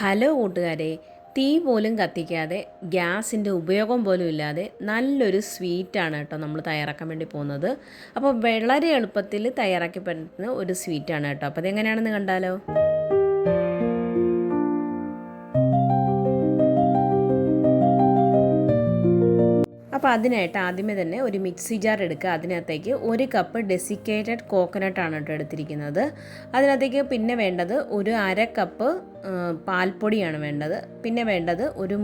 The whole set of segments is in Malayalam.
ഹലോ കൂട്ടുകാരെ തീ പോലും കത്തിക്കാതെ ഗ്യാസിന്റെ ഉപയോഗം പോലും ഇല്ലാതെ നല്ലൊരു സ്വീറ്റാണ് കേട്ടോ നമ്മൾ തയ്യാറാക്കാൻ വേണ്ടി പോകുന്നത്. അപ്പോൾ വളരെ എളുപ്പത്തിൽ തയ്യാറാക്കി പറ്റുന്ന ഒരു സ്വീറ്റാണ് കേട്ടോ. അപ്പോൾ അതെങ്ങനെയാണെന്ന് കണ്ടാലോ? അപ്പോൾ അതിനായിട്ട് ആദ്യമേ തന്നെ ഒരു മിക്സി ജാർ എടുക്കുക. അതിനകത്തേക്ക് ഒരു കപ്പ് ഡെസിക്കേറ്റഡ് കോക്കനട്ട് ആണ് കേട്ടോ എടുത്തിരിക്കുന്നത്. അതിനകത്തേക്ക് പിന്നെ വേണ്ടത് ഒരു അര കപ്പ് പാൽപ്പൊടിയാണ് വേണ്ടത്. പിന്നെ വേണ്ടത് ഒരു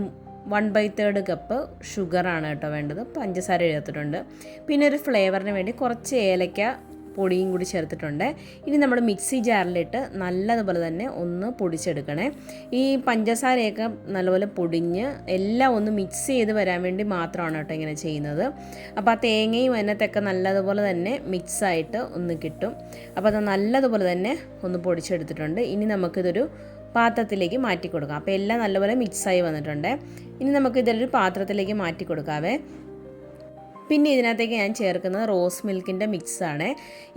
വൺ ബൈ തേർഡ് കപ്പ് ഷുഗറാണ് കേട്ടോ വേണ്ടത്. പഞ്ചസാര എഴുതിട്ടുണ്ട് പിന്നെ ഒരു ഫ്ലേവറിന് വേണ്ടി കുറച്ച് ഏലക്ക പൊടിയും കൂടി ചേർത്തിട്ടുണ്ട്. ഇനി നമ്മൾ മിക്സി ജാറിലിട്ട് നല്ലതുപോലെ തന്നെ ഒന്ന് പൊടിച്ചെടുക്കണേ. ഈ പഞ്ചസാരയൊക്കെ നല്ലപോലെ പൊടിഞ്ഞ് എല്ലാം ഒന്ന് മിക്സ് ചെയ്ത് വരാൻ വേണ്ടി മാത്രമാണ് കേട്ടോ ഇങ്ങനെ ചെയ്യുന്നത്. അപ്പോൾ ആ തേങ്ങയും അതിനകത്തൊക്കെ നല്ലതുപോലെ തന്നെ മിക്സായിട്ട് ഒന്ന് കിട്ടും. അപ്പോൾ അത് നല്ലതുപോലെ തന്നെ ഒന്ന് പൊടിച്ചെടുത്തിട്ടുണ്ട്. ഇനി നമുക്കിതൊരു പാത്രത്തിലേക്ക് മാറ്റി കൊടുക്കാം അപ്പോൾ എല്ലാം നല്ലപോലെ മിക്സായി വന്നിട്ടുണ്ട്. ഇനി നമുക്ക് ഇതൊരു പാത്രത്തിലേക്ക് മാറ്റി കൊടുക്കാവേ പിന്നെ ഇതിനകത്തേക്ക് ഞാൻ ചേർക്കുന്നത് റോസ് മിൽക്കിന്റെ മിക്സാണ്.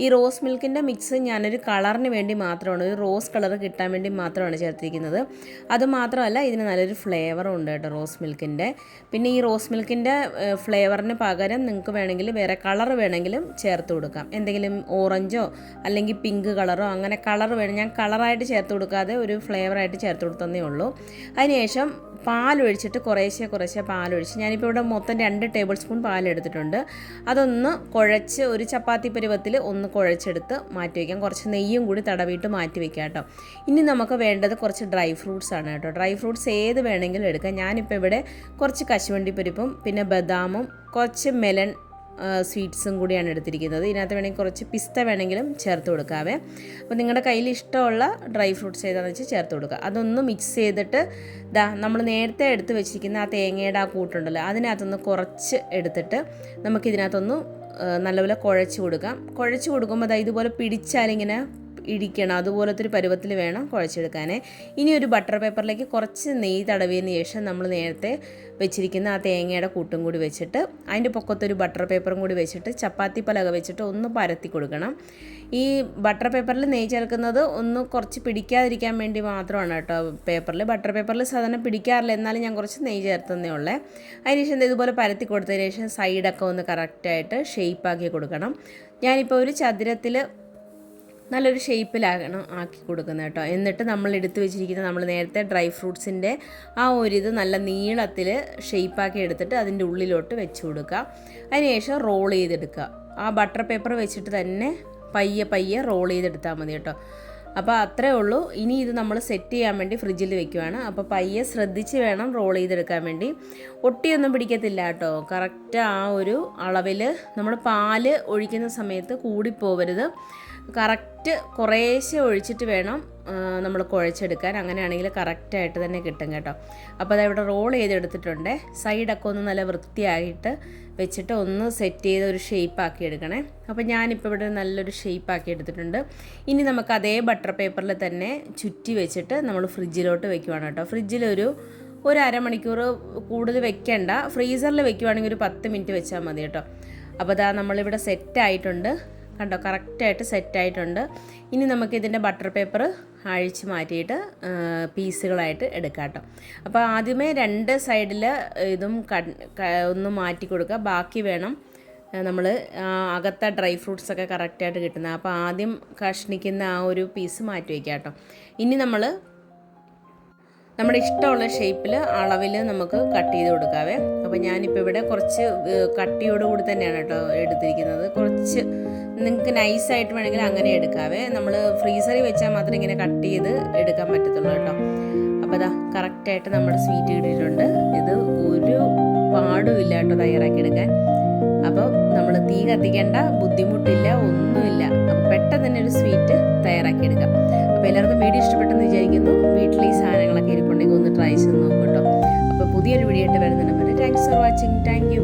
ഈ റോസ് മിൽക്കിന്റെ മിക്സ് ഞാനൊരു കളറിന് വേണ്ടി മാത്രമാണ് ഒരു റോസ് കളർ കിട്ടാൻ വേണ്ടി മാത്രമാണ് ചേർത്തിരിക്കുന്നത്. അത് മാത്രമല്ല ഇതിന് നല്ലൊരു ഫ്ലേവറും ഉണ്ട് കേട്ടോ റോസ് മിൽക്കിന്റെ. പിന്നെ ഈ റോസ് മിൽക്കിന്റെ ഫ്ലേവറിന് പകരം നിങ്ങൾക്ക് വേണമെങ്കിൽ വേറെ കളർ വേണമെങ്കിലും ചേർത്ത് കൊടുക്കാം. എന്തെങ്കിലും ഓറഞ്ചോ അല്ലെങ്കിൽ പിങ്ക് കളറോ അങ്ങനെ കളർ വേണം ഞാൻ കളറായിട്ട് ചേർത്ത് കൊടുക്കാതെ ഒരു ഫ്ലേവറായിട്ട് ചേർത്ത് കൊടുത്തതേ ഉള്ളൂ. അതിനുശേഷം പാലൊഴിച്ചിട്ട് കുറേശ്ശെ കുറേശ്ശെ പാലൊഴിച്ച് ഞാനിപ്പോൾ ഇവിടെ മൊത്തം രണ്ട് ടേബിൾ സ്പൂൺ പാലെടുത്തിട്ടുണ്ട്. അതൊന്ന് കുഴച്ച് ഒരു ചപ്പാത്തി പരുവത്തിൽ ഒന്ന് കുഴച്ചെടുത്ത് മാറ്റി വയ്ക്കാം കുറച്ച് നെയ്യും കൂടി തടവിയിട്ട് മാറ്റി വയ്ക്കാം കേട്ടോ. ഇനി നമുക്ക് വേണ്ടത് കുറച്ച് ഡ്രൈ ഫ്രൂട്ട്സ് ആണ് കേട്ടോ. ഡ്രൈ ഫ്രൂട്ട്സ് ഏത് വേണമെങ്കിലും എടുക്കാം. ഞാനിപ്പോൾ ഇവിടെ കുറച്ച് കശുവണ്ടി പരിപ്പും പിന്നെ ബദാമും കുറച്ച് മെലൺ സ്വീറ്റ്സും കൂടിയാണ് എടുത്തിരിക്കുന്നത്. ഇതിനകത്ത് വേണമെങ്കിൽ കുറച്ച് പിസ്ത വേണമെങ്കിലും ചേർത്ത് കൊടുക്കാവേ. അപ്പോൾ നിങ്ങളുടെ കയ്യിൽ ഇഷ്ടമുള്ള ഡ്രൈ ഫ്രൂട്ട്സ് ഏതാണെന്ന് വെച്ചാൽ ചേർത്ത് കൊടുക്കുക. അതൊന്ന് മിക്സ് ചെയ്തിട്ട് ദാ നമ്മൾ നേരത്തെ എടുത്ത് വെച്ചിരിക്കുന്ന ആ തേങ്ങയുടെ ആ കൂട്ടുണ്ടല്ലോ അതിനകത്തൊന്ന് കുറച്ച് എടുത്തിട്ട് നമുക്കിതിനകത്തൊന്ന് നല്ലപോലെ കുഴച്ച് കൊടുക്കാം. കുഴച്ച് കൊടുക്കുമ്പോൾ അത് ഇതുപോലെ പിടിച്ചാലിങ്ങനെ ഇടിക്കണം. അതുപോലത്തെ ഒരു പരുവത്തിൽ വേണം കുഴച്ചെടുക്കാനേ. ഇനി ഒരു ബട്ടർ പേപ്പറിലേക്ക് കുറച്ച് നെയ്യ് തടവിയതിന് ശേഷം നമ്മൾ നേരത്തെ വെച്ചിരിക്കുന്ന ആ തേങ്ങയുടെ കൂട്ടും കൂടി വെച്ചിട്ട് അതിന്റെ പൊക്കത്തൊരു ബട്ടർ പേപ്പറും കൂടി വെച്ചിട്ട് ചപ്പാത്തി പലക വെച്ചിട്ട് ഒന്ന് പരത്തി കൊടുക്കണം. ഈ ബട്ടർ പേപ്പറിൽ നെയ്യ് ചേർക്കുന്നത് ഒന്ന് കുറച്ച് പിടിക്കാതിരിക്കാൻ വേണ്ടി മാത്രമാണ് കേട്ടോ പേപ്പറിൽ ബട്ടർ പേപ്പറിൽ സാധാരണ പിടിക്കാറില്ല. എന്നാലും ഞാൻ കുറച്ച് നെയ്യ് ചേർത്തന്നേ ഉള്ളേ. അതിനുശേഷം ഇതുപോലെ പരത്തി കൊടുത്തതിന് ശേഷം സൈഡൊക്കെ ഒന്ന് കറക്റ്റായിട്ട് ഷേപ്പാക്കി കൊടുക്കണം. ഞാനിപ്പോൾ ഒരു ചതുരത്തിൽ നല്ലൊരു ഷേപ്പിലാകണം ആക്കി കൊടുക്കുന്നത് കേട്ടോ. എന്നിട്ട് നമ്മൾ എടുത്തു വെച്ചിരിക്കുന്ന നമ്മൾ നേരത്തെ ഡ്രൈ ഫ്രൂട്ട്സിന്റെ ആ ഒരു ഇത് നല്ല നീളത്തിൽ ഷേപ്പാക്കി എടുത്തിട്ട് അതിന്റെ ഉള്ളിലോട്ട് വെച്ച് കൊടുക്കുക. അതിനുശേഷം റോൾ ചെയ്തെടുക്കുക. ആ ബട്ടർ പേപ്പർ വെച്ചിട്ട് തന്നെ പയ്യെ പയ്യെ റോൾ ചെയ്തെടുത്താൽ മതി കേട്ടോ. അപ്പോൾ അത്രേ ഉള്ളൂ. ഇനി ഇത് നമ്മൾ സെറ്റ് ചെയ്യാൻ വേണ്ടി ഫ്രിഡ്ജിൽ വെക്കുവാണ്. അപ്പോൾ പയ്യെ ശ്രദ്ധിച്ച് വേണം റോൾ ചെയ്തെടുക്കാൻ വേണ്ടി. ഒട്ടിയൊന്നും പിടിക്കത്തില്ല കേട്ടോ. കറക്റ്റ് ആ ഒരു അളവിൽ നമ്മൾ പാൽ ഒഴിക്കുന്ന സമയത്ത് കൂടിപ്പോവരുത്. കറക്റ്റ് കുറേശ്ശെ ഒഴിച്ചിട്ട് വേണം നമ്മൾ കുഴച്ചെടുക്കാൻ അങ്ങനെയാണെങ്കിൽ കറക്റ്റായിട്ട് തന്നെ കിട്ടും കേട്ടോ. അപ്പോൾ അതവിടെ റോൾ ചെയ്തെടുത്തിട്ടുണ്ട്. സൈഡൊക്കെ ഒന്ന് നല്ല വൃത്തിയായിട്ട് വെച്ചിട്ട് ഒന്ന് സെറ്റ് ചെയ്ത് ഒരു ഷേപ്പ് ആക്കി എടുക്കണേ. അപ്പോൾ ഞാനിപ്പോൾ ഇവിടെ നല്ലൊരു ഷേപ്പ് ആക്കി എടുത്തിട്ടുണ്ട്. ഇനി നമുക്ക് അതേ ബട്ടർ പേപ്പറിൽ തന്നെ ചുറ്റി വെച്ചിട്ട് നമ്മൾ ഫ്രിഡ്ജിലോട്ട് വെക്കുവാണ് കേട്ടോ. ഫ്രിഡ്ജിലൊരു ഒരു അരമണിക്കൂർ കൂടുതൽ വെക്കേണ്ട. ഫ്രീസറിൽ വെക്കുവാണെങ്കിൽ ഒരു പത്ത് മിനിറ്റ് വെച്ചാൽ മതി കേട്ടോ. അപ്പോൾ അതാ നമ്മളിവിടെ സെറ്റ് ആയിട്ടുണ്ട്. കണ്ടോ കറക്റ്റായിട്ട് സെറ്റായിട്ടുണ്ട്. ഇനി നമുക്കിതിന്റെ ബട്ടർ പേപ്പർ അഴിച്ച് മാറ്റിയിട്ട് പീസുകളായിട്ട് എടുക്കാം കേട്ടോ. അപ്പോൾ ആദ്യമേ രണ്ട് സൈഡിൽ ഇതും ഒന്ന് മാറ്റി കൊടുക്കുക. ബാക്കി വേണം നമ്മൾ അകത്തെ ഡ്രൈ ഫ്രൂട്ട്സൊക്കെ കറക്റ്റായിട്ട് കിട്ടുന്നത്. അപ്പോൾ ആദ്യം കഷ്ണിക്കുന്ന ആ ഒരു പീസ് മാറ്റി വയ്ക്കാം കേട്ടോ. ഇനി നമ്മൾ നമ്മുടെ ഇഷ്ടമുള്ള ഷേപ്പിൽ അളവിൽ നമുക്ക് കട്ട് ചെയ്ത് കൊടുക്കാവേ. അപ്പോൾ ഞാനിപ്പോൾ ഇവിടെ കുറച്ച് കട്ടിയോടുകൂടി കട്ടിയോട് കൂടി തന്നെയാണ് കേട്ടോ എടുത്തിരിക്കുന്നത്. കുറച്ച് നിങ്ങൾക്ക് നൈസായിട്ട് വേണമെങ്കിൽ അങ്ങനെ എടുക്കാവേ. നമ്മൾ ഫ്രീസറിൽ വെച്ചാൽ മാത്രം ഇങ്ങനെ കട്ട് ചെയ്ത് എടുക്കാൻ പറ്റത്തുള്ളൂ കേട്ടോ. അപ്പോൾ അതാ കറക്റ്റായിട്ട് നമ്മുടെ സ്വീറ്റ് കിട്ടിയിട്ടുണ്ട് ഇത് ഒരു പാടുമില്ല കേട്ടോ തയ്യാറാക്കി എടുക്കാൻ. അപ്പോൾ നമ്മൾ തീ കത്തിക്കേണ്ട ബുദ്ധിമുട്ടില്ല ഒന്നുമില്ല. അപ്പോൾ പെട്ടെന്ന് തന്നെ ഒരു സ്വീറ്റ് തയ്യാറാക്കി എടുക്കാം. അപ്പോൾ എല്ലാവർക്കും വീഡിയോ ഇഷ്ടപ്പെട്ടെന്ന് വിചാരിക്കുന്നു. വീട്ടിൽ ഈ സാധനങ്ങളൊക്കെ ഇരിപ്പുണ്ടെങ്കിൽ ഒന്ന് ട്രൈ ചെയ്ത് നോക്കൂ കേട്ടോ. അപ്പോൾ പുതിയൊരു വീഡിയോ ആയിട്ട് വരുന്നുണ്ട് thanks for watching thank you